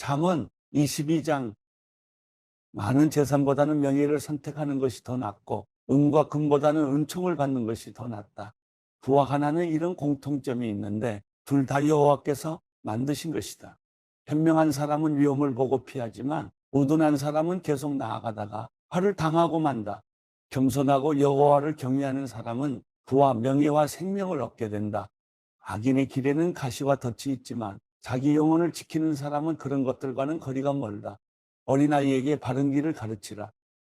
잠언 22장 많은 재산보다는 명예를 선택하는 것이 더 낫고 은과 금보다는 은총을 받는 것이 더 낫다. 부와 가난은 이런 공통점이 있는데 둘 다 여호와께서 만드신 것이다. 현명한 사람은 위험을 보고 피하지만 우둔한 사람은 계속 나아가다가 화를 당하고 만다. 겸손하고 여호와를 경외하는 사람은 부와 명예와 생명을 얻게 된다. 악인의 길에는 가시와 덫이 있지만 자기 영혼을 지키는 사람은 그런 것들과는 거리가 멀다. 어린아이에게 바른 길을 가르치라.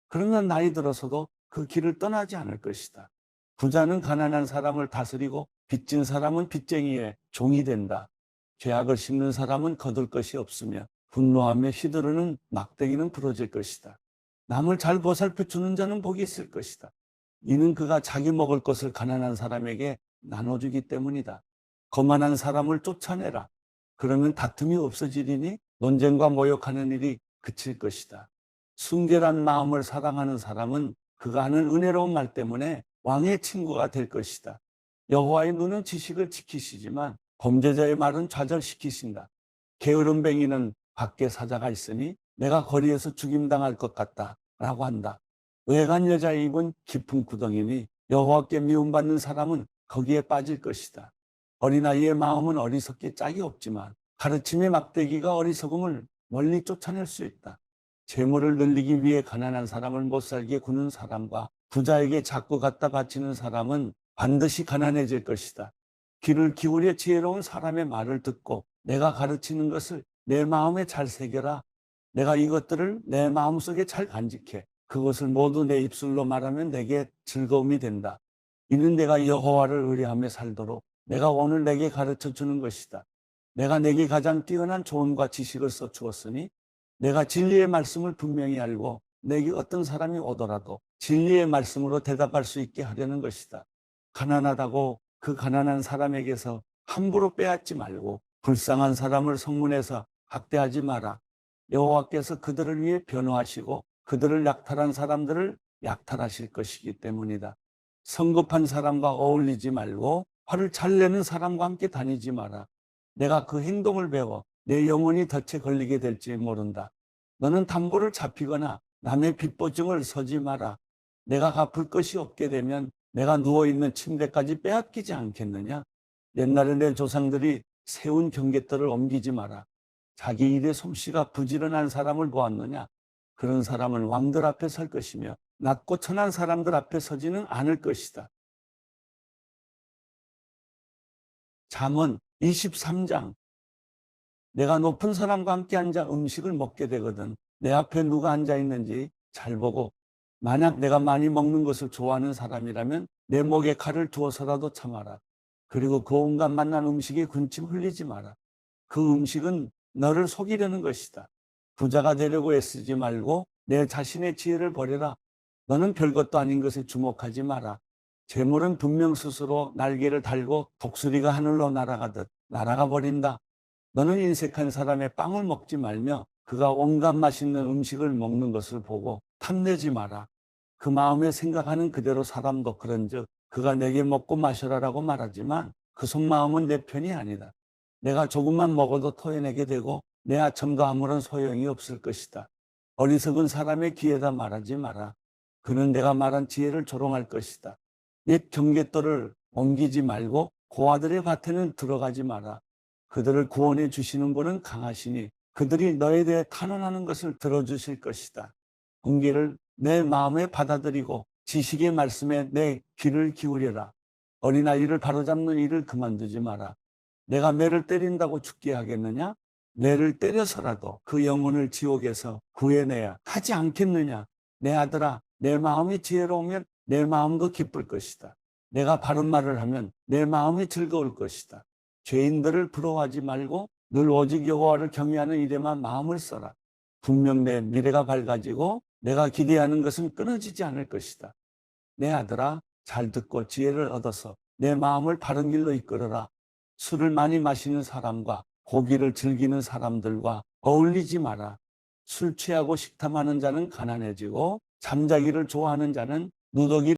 그러면 나이 들어서도 그 길을 떠나지 않을 것이다. 부자는 가난한 사람을 다스리고 빚진 사람은 빚쟁이의 종이 된다. 죄악을 심는 사람은 거둘 것이 없으며 분노하며 시드르는 막대기는 부러질 것이다. 남을 잘 보살펴 주는 자는 복이 있을 것이다. 이는 그가 자기 먹을 것을 가난한 사람에게 나눠주기 때문이다. 거만한 사람을 쫓아내라. 그러면 다툼이 없어지리니 논쟁과 모욕하는 일이 그칠 것이다. 순결한 마음을 사랑하는 사람은 그가 하는 은혜로운 말 때문에 왕의 친구가 될 것이다. 여호와의 눈은 지식을 지키시지만 범죄자의 말은 좌절시키신다. 게으름뱅이는 밖에 사자가 있으니 내가 거리에서 죽임당할 것 같다. 라고 한다. 외간 여자의 입은 깊은 구덩이니 여호와께 미움받는 사람은 거기에 빠질 것이다. 어린아이의 마음은 어리석게 짝이 없지만 가르침의 막대기가 어리석음을 멀리 쫓아낼 수 있다. 재물을 늘리기 위해 가난한 사람을 못 살게 구는 사람과 부자에게 자꾸 갖다 바치는 사람은 반드시 가난해질 것이다. 귀를 기울여 지혜로운 사람의 말을 듣고 내가 가르치는 것을 내 마음에 잘 새겨라. 내가 이것들을 내 마음속에 잘 간직해. 그것을 모두 내 입술로 말하면 내게 즐거움이 된다. 이는 내가 여호와를 의뢰하며 살도록 내가 오늘 내게 가르쳐 주는 것이다. 내가 내게 가장 뛰어난 조언과 지식을 써 주었으니 내가 진리의 말씀을 분명히 알고 내게 어떤 사람이 오더라도 진리의 말씀으로 대답할 수 있게 하려는 것이다. 가난하다고 그 가난한 사람에게서 함부로 빼앗지 말고 불쌍한 사람을 성문에서 학대하지 마라. 여호와께서 그들을 위해 변호하시고 그들을 약탈한 사람들을 약탈하실 것이기 때문이다. 성급한 사람과 어울리지 말고 화를 잘 내는 사람과 함께 다니지 마라. 내가 그 행동을 배워 내 영혼이 덫에 걸리게 될지 모른다. 너는 담보를 잡히거나 남의 빚보증을 서지 마라. 내가 갚을 것이 없게 되면 내가 누워있는 침대까지 빼앗기지 않겠느냐? 옛날에 내 조상들이 세운 경계들을 옮기지 마라. 자기 일에 솜씨가 부지런한 사람을 보았느냐? 그런 사람은 왕들 앞에 설 것이며 낮고 천한 사람들 앞에 서지는 않을 것이다. 잠언 23장 내가 높은 사람과 함께 앉아 음식을 먹게 되거든 내 앞에 누가 앉아 있는지 잘 보고 만약 내가 많이 먹는 것을 좋아하는 사람이라면 내 목에 칼을 두어서라도 참아라. 그리고 그 온갖 맛난 음식에 군침 흘리지 마라. 그 음식은 너를 속이려는 것이다. 부자가 되려고 애쓰지 말고 내 자신의 지혜를 버려라. 너는 별것도 아닌 것에 주목하지 마라. 재물은 분명 스스로 날개를 달고 독수리가 하늘로 날아가듯 날아가 버린다. 너는 인색한 사람의 빵을 먹지 말며 그가 온갖 맛있는 음식을 먹는 것을 보고 탐내지 마라. 그 마음에 생각하는 그대로 사람도 그런즉 그가 내게 먹고 마셔라라고 말하지만 그 속마음은 내 편이 아니다. 내가 조금만 먹어도 토해내게 되고 내 아첨도 아무런 소용이 없을 것이다. 어리석은 사람의 귀에다 말하지 마라. 그는 내가 말한 지혜를 조롱할 것이다. 옛 경계도를 옮기지 말고 고아들의 밭에는 들어가지 마라. 그들을 구원해 주시는 분은 강하시니 그들이 너에 대해 탄원하는 것을 들어주실 것이다. 공개를 내 마음에 받아들이고 지식의 말씀에 내 귀를 기울여라. 어린아이를 바로잡는 일을 그만두지 마라. 내가 매를 때린다고 죽게 하겠느냐? 매를 때려서라도 그 영혼을 지옥에서 구해내야 하지 않겠느냐? 내 아들아, 내 마음이 지혜로우면 내 마음도 기쁠 것이다. 내가 바른 말을 하면 내 마음이 즐거울 것이다. 죄인들을 부러워하지 말고 늘 오직 여호와를 경외하는 일에만 마음을 써라. 분명 내 미래가 밝아지고 내가 기대하는 것은 끊어지지 않을 것이다. 내 아들아, 잘 듣고 지혜를 얻어서 내 마음을 바른 길로 이끌어라. 술을 많이 마시는 사람과 고기를 즐기는 사람들과 어울리지 마라. 술 취하고 식탐하는 자는 가난해지고 잠자기를 좋아하는 자는 누더기